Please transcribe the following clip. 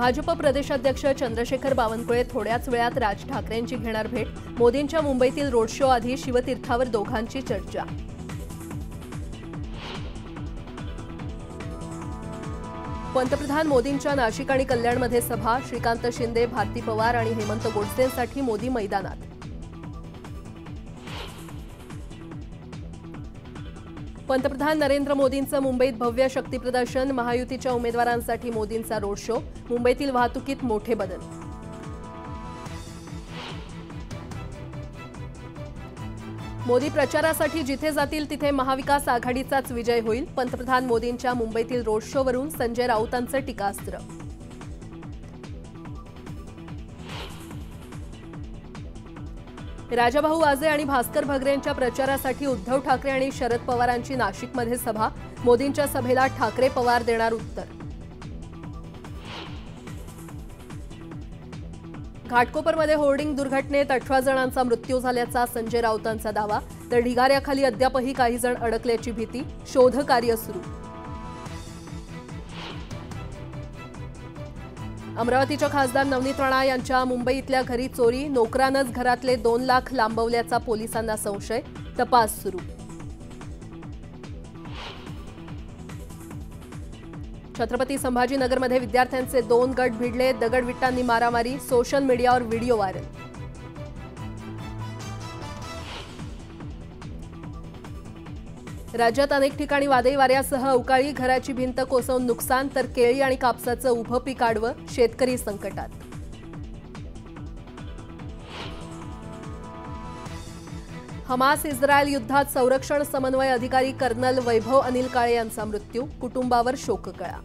भाजप प्रदेशाध्यक्ष चंद्रशेखर बावनकुळे थोड्याच वेळात राज ठाकरेंची घेणार भेट. मोदींच्या मुंबईतील रोड शो आधी शिवतीर्थावर दोघांची चर्चा. पंतप्रधान मोदींच्या नाशिक आणि कल्याणमध्ये सभा. श्रीकांत शिंदे भारती पवार आणि हेमंत गोडसेंसाठी मोदी मैदानात. पंतप्रधान नरेंद्र मोदींचं मुंबईत भव्य शक्तीप्रदर्शन महायुतीच्या उमेदवारांसाठी मोदींचा रोड शो मुंबईतील वाहतुकीत मोठे बदल. मोदी प्रचारासाठी जिथे जातील तिथे महाविकास आघाडीचाच विजय होईल. पंतप्रधान मोदींच्या मुंबईतील रोड शोवरून संजय राऊतांचं टीकास्त्र. राजाभाऊ आजे आणि भास्कर भगरे यांच्या प्रचारासाठी उद्धव ठाकरे आणि शरद पवारांची नाशिकमध्ये सभा. मोदींच्या सभेला ठाकरे पवार देणार उत्तर. घाटकोपरमध्ये होर्डिंग दुर्घटनेत अठरा जणांचा मृत्यू झाल्याचा संजय राऊतांचा दावा. तर ढिगाऱ्याखाली अद्यापही काही जण अडकल्याची भीती. शोधकार्य सुरू. अमरावतीच्या खासदार नवनीत राणा यांच्या मुंबईतल्या घरी चोरी नोकरानंच घरातले दोन लाख लांबवल्याचा पोलिसांना संशय तपास सुरू. छत्रपती संभाजीनगरमध्ये विद्यार्थ्यांचे दोन गट भिडले दगडविटांनी मारामारी सोशल मीडियावर व्हिडिओ व्हायरल. राज्यात अनेक ठिकाणी वादळी वाऱ्यासह अवकाळी घराची भिंत कोसळून नुकसान तर केळी आणि कापसाचं उभं पीक आडवं शेतकरी संकटात. हमास इस्रायल युद्धात संरक्षण समन्वय अधिकारी कर्नल वैभव अनिल काळे यांचा मृत्यू कुटुंबावर शोककळा.